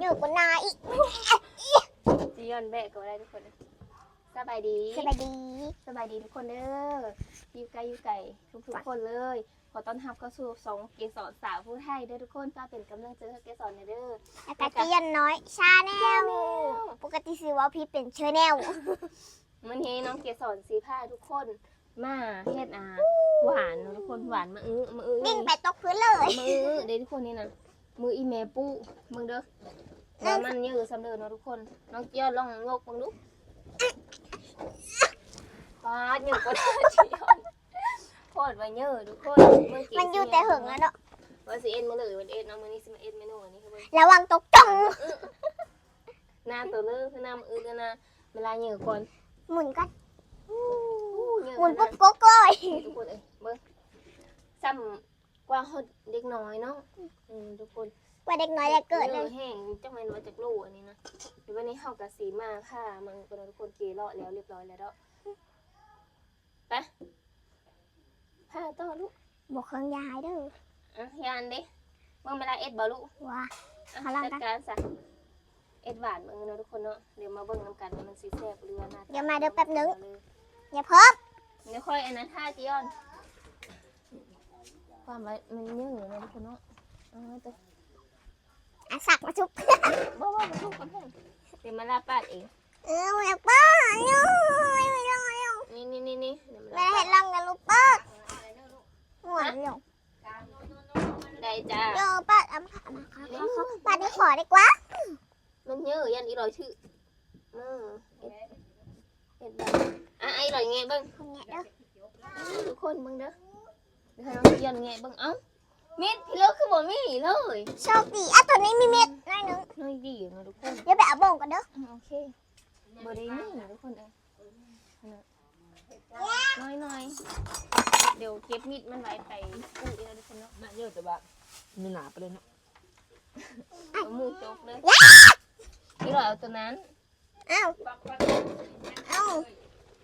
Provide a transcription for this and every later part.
อยดีนั่นเลยเนาะอยู่บนนาอีกจียอนแบกก็ได้ทุกคนนะสบายดี สบายดีสบายดีทุกคนเด้ออยู่ไกลอยู่ไกลทุกทุกๆคนเลย ขอต้อนรับเข้าสู่สองเกสรสาวผู้ไทยเด้อทุกคนป้าเป็นกำลังใจให้เกสรเนี่ยเด้อ อากาศเย็นน้อยชาแนลปกติซื้อว่าพี่เป็นเชอแนลมันนี้น้องเกสรสีผ้าทุกคน มาเฮ็ดอาหวานเนอะทุกคนหวานมาอื้อมาอื้อวิ่งไปตกพื้นเลยมือเด้ทุกคนนี่นะ มืออีเมปูมึงเด้อแล้วมันยืดสำเร็จเนาะทุกคน น้องเจียวลองงกมึงดูปาดยังก็ได้เจียอนโคตรว่าเยอะทุกคนมือเก่งมันอยู่แต่หึงแล้วเนาะว่าสิเอ็นมาเลยวันเอ็นเนาะมื้อนี้สิมาเอ็นเมนูอันนี้คือเบิ่งระวังตกจังหน้าตัวเลือคือหน้ามืออื่นแล้วนะเวลาเหยื่อก่อนหมุนก็เหยื่อหมุนก่ปุ๊อบโกกเลยทุกคนเอ้ยเบิ่งซ้ำ กว่าเฮาเด็กน้อยเนาะอืมทุกคนว่าเด็กน้อยจะเกิดเลยแห้งจังแม่นว่าจากลูกอันนี้นะเดี๋ยววันนี้เฮากับสีมาค่ะมันก็ทุกคนเกเลาะแล้วเรียบร้อยแล้วเด้อไปพาต่อลูกบอกเครื่องยายเด้ออะยานเด้เบิ่งเวลาเอ็ดบ่ลูกว่าอะพลังจัดนะการซะเอ็ดหวานเบิ่งเนาะทุกคนเนาะเดี๋ยวมาเบิ่งนํกันว่ามันสิแซ่บหรือว่าน่าเดี๋ยวมาเดี๋ยวแป๊บนึงอย่าเพิ่มเดี๋ยวค่อยอันนั้นท่าจียอน ความไว้มันเยื่อเนาะทุกคนเนาะเอาไว้ตัวอะสักมาชุบ บ่ว่ามันลูกกันแห้งเดี๋ยวมาลาปาดเองเอออยากป้าโอ้ยไม่ต้องไม่ต้องนี่นี่นี่นี่เดี๋ยวมาแม่ลาเห็ปาดนลังกันลูกป้าหัวเดียวได้จ้าโยป้าเอามาเอามาเอามาป้าได้ขอดีกว่า มันเยอะยันอีลอยชื่อเออเอ็ดเอ็ดแบบอะไอ้ลอยแงะเบ้างคนเนี้ยเด้อทุกคนเบ้างเด้อ เดี๋ยวให้น้องยันแงะเบ้างเอ้ามิดพี่เลิกคือบ่มีเลยโชคดีอะตัวนี้มีเม็ดน้อยหนึงน้อยดีอยู่นะทุกคนเดี๋ยวไปเอาบ่งกันเด้ออะโอเคบ่ได้นี่นะทุกคนเอ้ยน้อยน้อยๆเดี๋ยวเก็บมิดมันไว้ไปปลูกเองนะทุกคนเนาะน่าเยอะแต่ว่ามีหนาไปเลยเนาะเอามือจกเลยพี่ลอยเอาตัวนั้นเอ้าเอ้า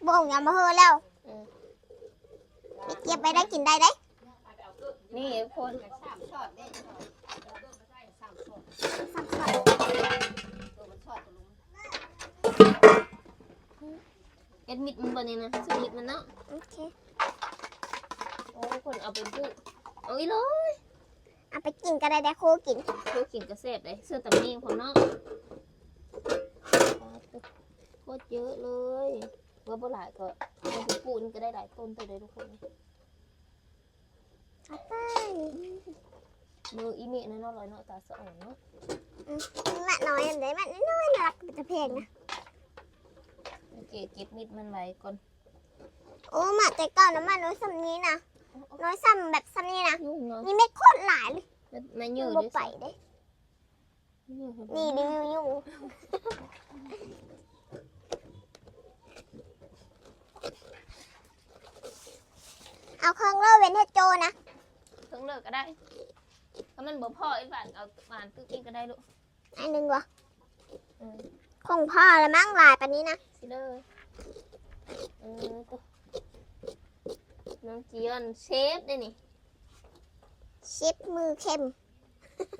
บ่งอย่ามาเฮอแล้วเออเก็บไปได้กินได้เด้ นี่คนสักก่อนเอ็ดมิดมันบนนี้นะสมิดมันเนาะโอเคโอ้คนเอาไปปลูกเอาอีเลยเอาไปกินก็ได้ได้คกินเพื่อกินกระเสบเลยเสื้อตำเนียงของเนาะโคตรเยอะเลยว่าบ่หลายก็เอาไปปูนก็ได้หลายต้นตัวเลยทุกคน ไปมืออีเมะนะเนาะลอยเนาะตาสะอ่อนเนาะมะน้อยอันใดมะน้อยๆน่ารักเป็นตะเพงนะเก็บเก็บมิดมันไว้ก่อนโอ้มะแต่ก่อนนะมะน้อยซ้ำนี้นะน้อยซ้ำแบบซ้ำนี้นะยุ่งเนาะนี่เม็ดโคตรหลายเลยมันเยยัอะงบ่ด้วยไปซ้เด้ำเยอะครับนี่รีวิวอยู่เอาเครื่องเล่าเว้นให้โจนะ เพิ่งเลิกก็ได้ถ้ามันบ่พอไอ้หวานเอาหวานตึกอีกก็ได้ลูกอันหนึ่งวะอืมคงพ่อละมั้งหลายปานนี้นะสิเลยเออตัวน้องจียอนเชฟได้นี่ชิปมือเข้ม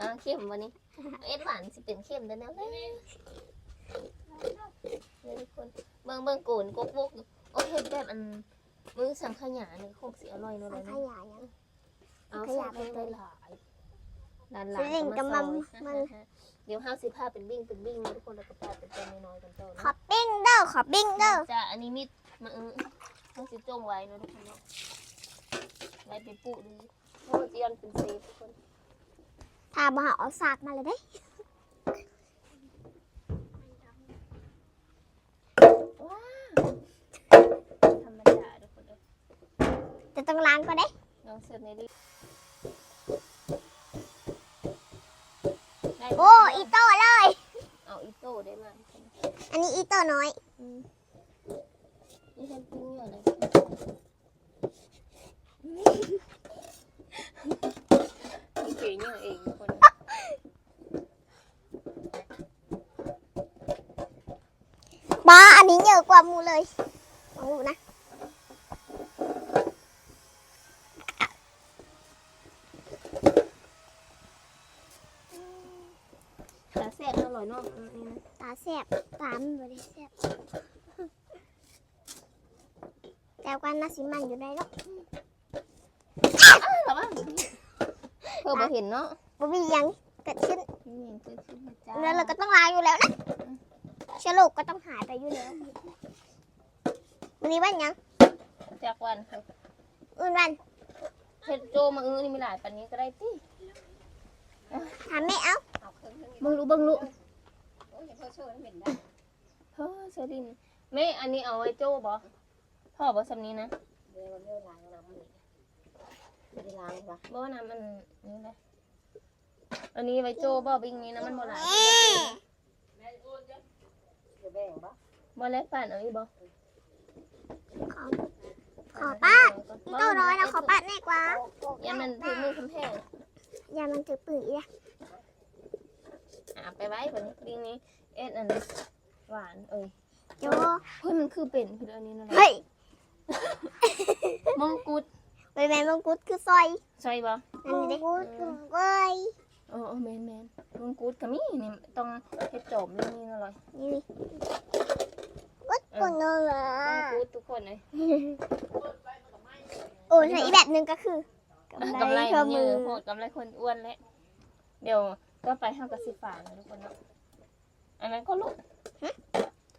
น้องเข้มวันนี้เอ็ดหวานสิเป็นเข้มได้แนวเลยทุกคนเบิ่งเบิ่งโกนกกบกอยู่โอ้เฮ็ดแบบอันมือสังขยานี่คงสิอร่อยเนาะสัเลงยขนะ ยายัง เอาสังขใส่ยาไปเป็นหลายหลานหลาสิริงกับมัมมัน เดี๋ยวห้าสิบห้าเป็นวิ่งเป็นวิ่งนะทุกคนแล้วก็ปลาเป็นตัวน้อยๆกันเจ้าขอปิ้งเด้อขอปิ้งเด้อจ้าอันนี้มิดมาเออห้าสิจงไว้เนาะทุกคนเนาะไว้ไปปลูกดีเพราะว่าจียอนเป็นเซฟทุกคนถ้าบ่หาเอาสากมาเลยเด้ว้าวธรรมดาทุกคนเลยแต่ต้องล้างก็ได้ น้องเสิร์ฟในดิ ได้โอ้อีโต้เลย เอาอีโต้ได้มาทุกคนอันนี้อีโต้น้อยอืมนี่ฉันปิ้งอยู่เลยเก๋เนี่ยเองทุกคนบ้าอันนี้เยอะกว่าหมูเลยลองดูนะ อยเนาะอันนี่นะ ตา แสบตามันบ่ได้แสบแต่กันน่าสิมันอยู่ได้หรอกระวังเพิ่นบ่เห็นเนาะบ่มีหยังเกิดขึ้นนี่เห็นเกิดขึ้นนะจ้าแล้วเราก็ต้องลาอยู่แล้วนะเชื้อโรคก็ต้องหายไปอยู่แล้ววันนี้วันหยังจากวันค่ะอื่นวันเฮ็ดโจมาอื้อนี่มีหลายปานนี้ก็ได้ติถามแม่เอ้าเบิ่งรู้เบิ่งรู้ เฮ้อเซรินแม่อันนี้เอาไว้โจบ่พ่อบ่ซำนี้นะเดี๋ยวเดี๋ยวล้างน้ำมันไม่ได้ล้างปะบ่น้ำมันนี่แหละอันนี้ไว้โจบ่บิ่งนี้นะมันบ่หลายเดี๋ยวแบ่งปะบ่แล้วปานเอาอีบ่ขอขอป้าพี่โตน้อยนะขอป้าแน่กว่าอย่ามันถือมือคำแพงอย่ามันถือปืนอีก อะไปไว้บัดนี้บิ่งนี้เอ็ดอันนี้หวานเอ้ยโจเฮ้ยมันคือเป็นคืออันนี้นั่นแหละเฮ้ยมงกุฎไปแม่มงกุฎคือซอยใช่บ่นั่นนี่เด้มงกุฎเว้ยเออเออแม่นแม่นมงกุฎก็มีนี่ต้องเฮ็ดจอมเรื่องนี้นั่นเลยนี่กุฎกุฎเลยมงกุฎทุกคนเลยโอ้ใช่อีกแบบหนึ่งก็คือกำไรข้อเยมืออะโหดกำไรคนอ้วนแล้วเดี๋ยว ก็ไปห้างกระสิฝานนะทุกคนเนาะอันนั้นก็ลูก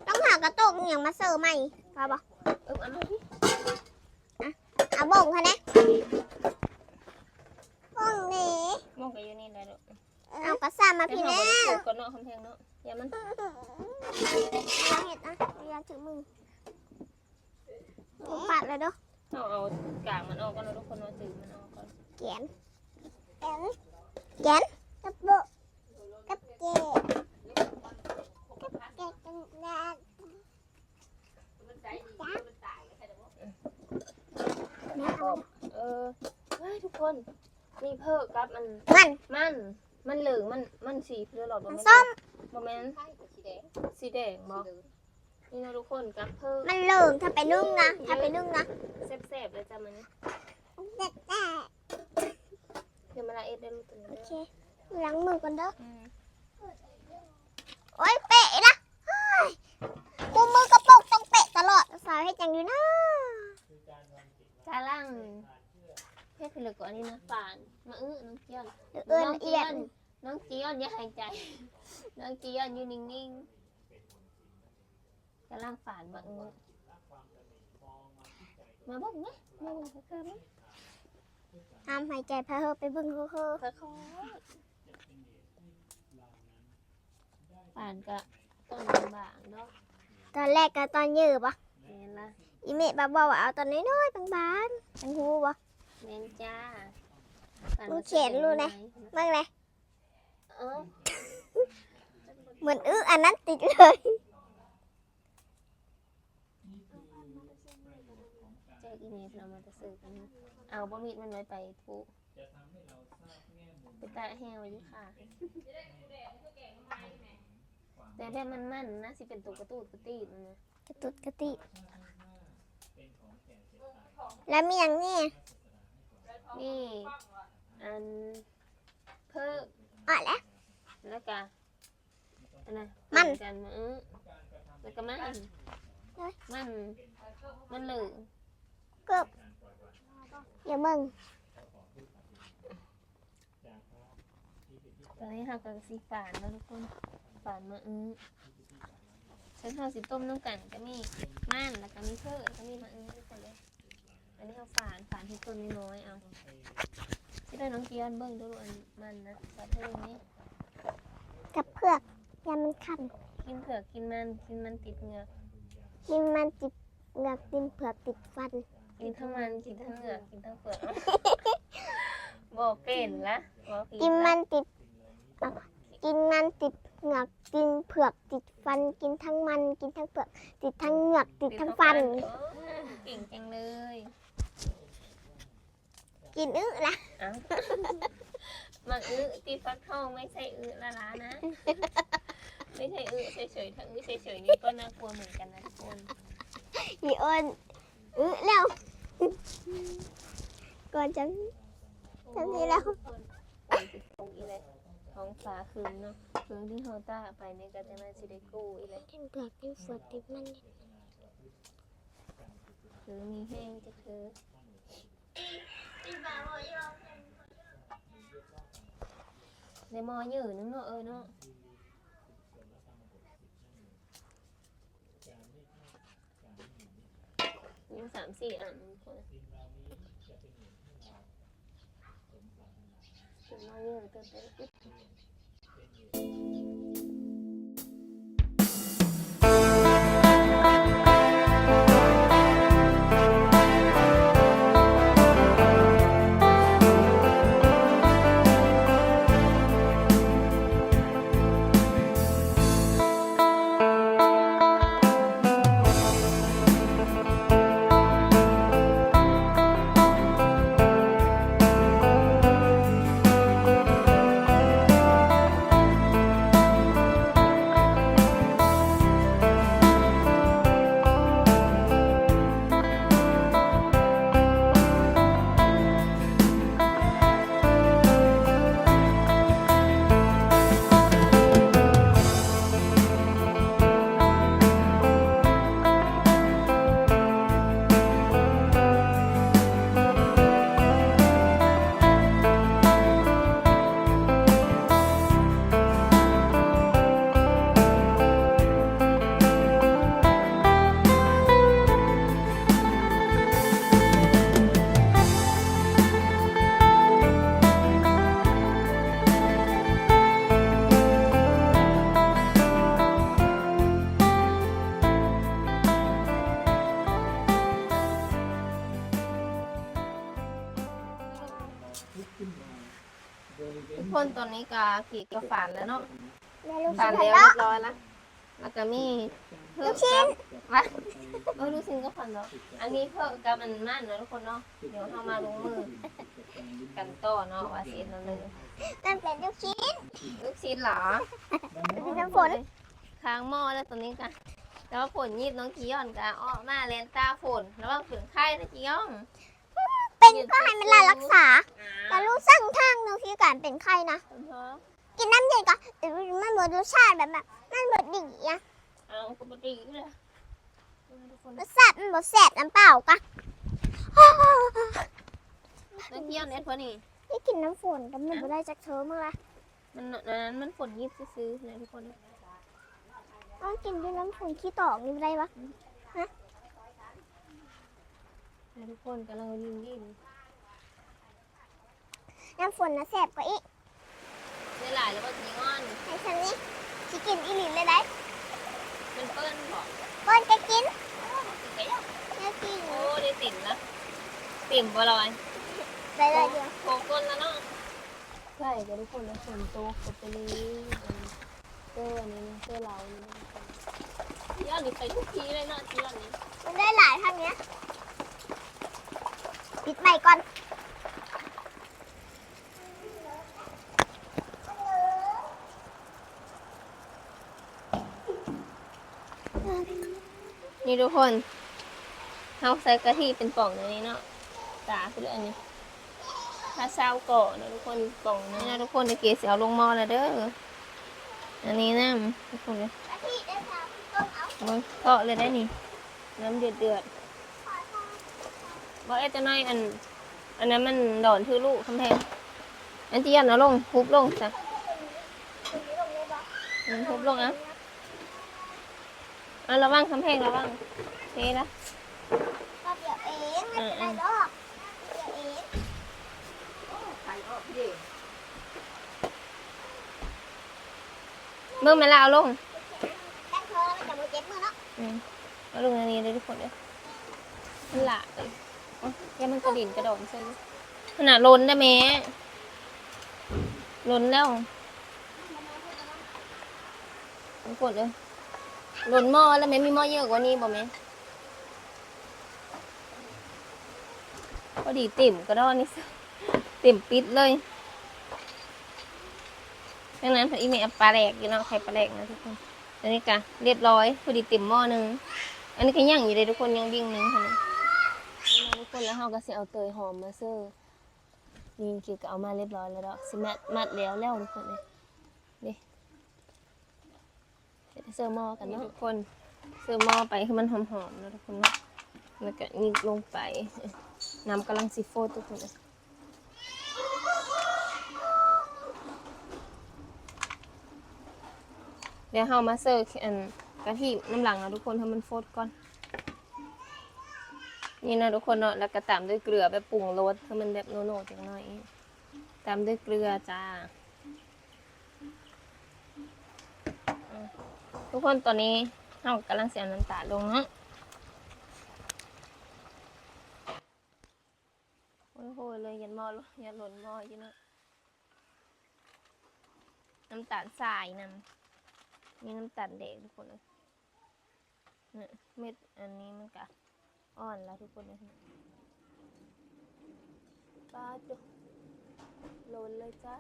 ต้องหากระตุกอย่างมาเสิร์ฟใหม่เอาบ่เอออันนั้นพี่เอาบ่งค่ะนะบ่งนี่มองกันอยู่นี่แหละลูกเอากระซ่ามาแต่พี่เราแน่บ่ได้ปลูกกันเนาะคำแพงเนาะอย่ามันเอาเห็ดนะอย่าถือมือผมปัดเลยเด้อเอาเอากากมันออกก่อนแล้วทุกคนเอาจืดมันออกก่อนแกนแกนแกนกับโบะกับเกะกับเกะกันแดด เออเฮ้ยทุกคนนี่เพิ่มกับมันมันมัน มันเหลืองมันมันสีเพื่อหลอดบ่มันแม่นส้มบ่แม่นสีแดงบ่นี่นะทุกคนกับเพิ่มมันเหลืองถ้าไปนึ่งนะถ้าไปนึ่งนะแซ่บๆเลยจ้ะมันแต่แต่เดี๋ยวมาละเอ็ดได้รู้ตัวโอเคล้างมือก่อนเด้อโอ้ยเปะนะเฮ้ยกูมือกระปกต้องเป๊ะตลอด สาวให้จังอยู่นะกาล่างเพื่อเหลือก่อนนี่นะฝาน มาอื้อน้องเจียนเอื้อนน้องอีเจีแบยบนน้องเจียนอย่าหายใจ น้องเจียนอยู่นิ่งๆกาล่างฝานมาอื้อมาบอกนะมาบอกเพิ่มนะห้ามหายใจเพราะเธอไปเบิ่งเขาเธอค่อยๆป่านก็ต้นบางๆเนาะตอนแรกก็ตอนยืดปะ แม่นละอีเมะบอกว่าเอาตอนน้อยๆบางๆทังหูปะแม่นจ้าป่าดูเขียนดูนะบ้างเลยเอ้าเหมือนอื้ออันนั้นติดเลยแจกอีเมลเรามาจะซื้อกันนะเอาบะหมี่มันไว้ไปทุไปตาแห้วอยู่ค่ะ แต่แบบมันมันๆนะสิเป็นตัวกระตูดกระตีดมันนะ กระตุดกระติ แล้วมีอย่างนี้นี่ อันเพิ่มอะแล้วแล้วก็อันนะมันกันมาอื้อแล้วก็มันเอ้ยมันมันเหลืองเกือบอย่ามึงตอนนี้เราก็สีฝานแล้วทุกคนฝานมาอื้อ ฉันทำสีต้มน้ำกันก็มีมันแล้วก็มีเพิ่มแล้วก็มีมาอื้อทุกคนเลยอันนี้เราฝานฝานที่ต้นน้อยๆเอาที่ได้น้องเกียนเบิ้งดูอันมันนะฝานเพิ่มนี้กับเผือกอย่ามันขันกินเผือกกินมันกินมันติดเหงือกกินมันติดเหงือกติดเผือกติดฟัน กินทั้งมันกินทั้งเหงือกกินทั้งเปลือกบอกเป็นละบอกผิดกินละมันติดอะ กินมันติดเหงือกกินเผือกติดฟันกินทั้งมันกินทั้งเผือก ติดทั้งเหงือกติดทั้งฟันโอ้เก่งจังเลยกินอื้อละ เอ้ามาอื้อตีฟักทองไม่ใช่อื้อละล้านะ ไม่ใช่อื้อเฉยๆถ้าอื้อเฉยๆนี่ก็น่ากลัวเหมือนกันนะทุกคนอีอ้นอื้อแล้วก่อนจะทำนี่แล้ว โอ้ยสิบหกอีเลย ท้องฟ้าคืนเนาะคืนที่เฮาตาไปในกาจะน่าสิได้กู้อีแหละเป็นเปลือกเป็นฝนติดมันคือมีแห้งจะคือในหมอยืดนึงเนาะเออเนาะมีสามสี่อันคน ถึงห คนตอนนี้ก็ขี่กระฝานแล้วเนาะแม่ลูกฝานชิ้นแล้วแล้เรีวยบร้อยแล้วแล้วก็มีเพิ่ลูมกชิ้นมาเออลูกชิ้นก็ฝันแล้วอันนี้เพิ่มกับอันมั่นเนาะทุกคนเนาะเดี๋ยวเข้ามาลงมือกันต่อเนาะว่าสินั่นเลยนั่นเป็นลูกชิ้นลูกชิ้นเหรอน้ำฝนค้างหม้อแล้วตอนนี้กันแล้วฝนยีบน้องจียอนกันอ้อมาเลนตาฝนแล้วว่าฝนไข้นะจียอน เป็นก็ให้มันลารักษาแต่ลูกสั่งทางหนึงที่การเป็นไข้นะ กินน้ำเย็นก็แต่มันหมดรสชาติแบบแบบมันหมดดีอะเอาปกติเลยทุกคนรสชาติมันหมดแสบน้ำเปล่ากะน้องจียอนเอ็ดพอนี่นี่กินน้ำฝนแต่มันไม่ได้จากเธอมั้งละมันนั้นมันฝนยีบซื้อๆเลยทุกคนต้องกินด้วยน้ำฝนขี้ตอกนี่ไม่ได้ปะ ทุกคนกำลังยิงยิงน้ำฝนนะแสบกว่าอีกได้หลายแล้วก็จียอนให้ฉันนี่ชิกินอีหลินเลยได้มันเปิ้ลบอกเปิ้ลจะกินไปแล้วแม่กินโอ้ได้ติ่มแล้วติ่มบ่ลอยไปเลยเดียวโกก้นแล้วเนาะใช่กับทุกคนแล้วฝนตกกับไปนี้เจออันนี้เจอเรานี่ยอดนี่ไปทุกทีเลยเนาะจียอนนี่มันได้หลายทางเนี้ย ปิดใหม่ก่อนนี่ทุกคนเฮาใส่กะทิเป็นป่องในนี้เนาะตาคืออันนี้ถ้าเช้าก่อนนะทุกคนป่องนี้นะทุกคนเดี๋ยวเกศเอาลงหม้อแล้วเด้อ อันนี้นะทุกคนเลยกะทิได้ค่ะต้มเอาเบิ่งเกาะเลยได้นี่ น้ำเดือดเดือด บอกเอ๊ะจะน้อยอัน อันนั้นมันดอนทือลูกคำแพงอันที่ยันเอาลงทุบลงจ้ะอืมทุบลงอะอะระวังคำแพงระวังเทละก็เดี๋ยวเองไม่เป็นไรหรอกเดี๋ยวเองเบิ่งมาแล้วเอาลงแป้งเธอแล้วมันจะมือเจ็บมือเนาะอืมเอาลงอันนี้เลยทุกคนเลยมันหละเลยโอ๊ย แกมันกระดิ่นกระดอนใช่ไหมขนาดล้นได้ไหมล้นแล้วทุกคนเลยล้นหม้อแล้วแม่มีหม้อเยอะกว่านี้บ่แม่พอดีติ่มกระดอนนี่ติ่มปิดเลยดังนั้นพออีมลปลาแหลกอยู่เนาะไข่ปลาแหลกนะทุกคนอันนี้กะเรียบร้อยพอดีติ่มหม้อหนึงอันนี้ก็ย่างอยู่เลยทุกคนยังวิ่งหนึงค่ะ คนแล้วเราก็สิเอาเตยหอมมาเซอร์นี่คือก็เอามาเรียบร้อยแล้วดอกสิมัดมัดแล้วแล้วทุกคนเลยนี่เดี๋ยวเสิร์ฟหม้อกันเนาะทุกคนเสิร์ฟหม้อไปคือมันหอมๆเนาะทุกคนเนาะแล้วก็ยิงลงไปน้ำกำลังซีโฟดทุกคนเลยเดี๋ยวเรามาเสิร์ฟอันกะทิน้ำหลังเนาะทุกคนให้มันโฟดก่อน นี่นะทุกคนเนาะแล้วก็ตามด้วยเกลือแบบปรุงรสให้มันแบบโนๆจังหน่อยตามด้วยเกลือจ้า ทุกคนตอนนี้เรากำลังเสียน้ำตาลลงเนาะโอ้โหเลยยันมอลยันหล่นมออยู่เนาะน้ำตาลทรายนำมีน้ำตาลแดงทุกคนเลยเนี่ยเม็ดอันนี้มันกะ อ่อนแล้วทุกคนเลยปลาจุหล่นเลยจ้า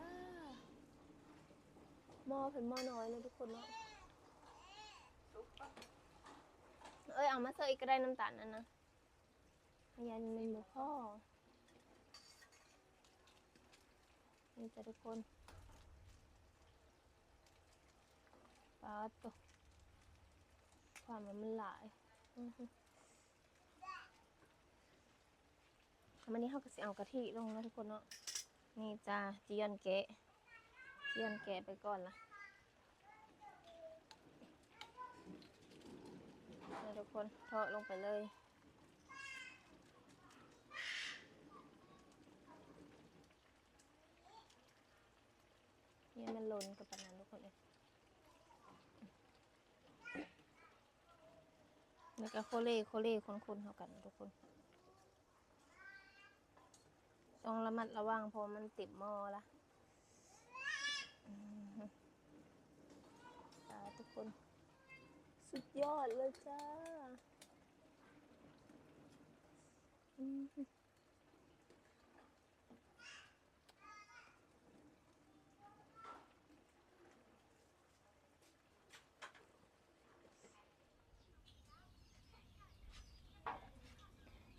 หม้อเป็นหม้อน้อยนะทุกคนเนาะเอ้ยเอามาเสิร์อีกก็ได้น้ำตาลนั่นนะพยานมันหมูพ่อนี่จ้ะทุกคนปลาตัวความมันหลายอือหือ วันนี้เขาก็สิเอากะทิลงนะทุกคนเนาะนี่จ้าจียอนแกะจียอนแกะไปก่อนละนี่ทุกคนเทาะลงไปเลยเนี่ยมันหล่นกับปานนั้นทุกคนเลยแล้วก็โคเล่โคเล่คนๆเข้ากันทุกคน ต้องระมัดระวังเพราะมันติดหม้อละอืมจ้าทุกคน สุดยอดเลยจ้า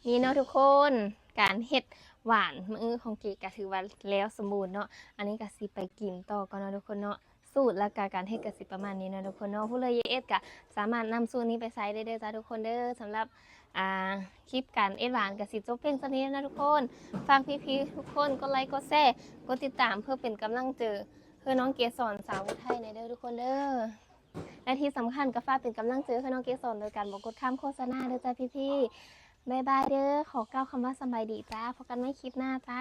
นี่เนาะทุกคนการเฮ็ด หวานมื้อของเกก็ถือว่าแล้วสมบูรณ์เนาะอันนี้ก็สิไปกินต่อก่อนเนาะทุกคนเนาะสูตรและกาการเฮ็ดก็สิประมาณนี้เนาะทุกคนเนาะผู้เลยเอสก็สามารถนำสูตรนี้ไปใช้ได้เด้อจ้าทุกคนเด้อสำหรับอ่าคลิปการเอ็ดหวานก็สิจบเพียงเท่านี้นะทุกคนฝากพี่ๆทุกคนกดไลค์กดแชร์กดติดตามเพื่อเป็นกำลังเจอเพื่อน้องเกสรสาวอุทัยในเด้อทุกคนเด้อและที่สำคัญก็ฝากเป็นกำลังเจอให้น้องเกสรโดยการบอกกดข้ามโฆษณาเด้อจ้าพี่ๆ บายบายเด้อขอกล่าวคำว่าสบายดีจ้าพบกันไม่คลิปหน้าจ้า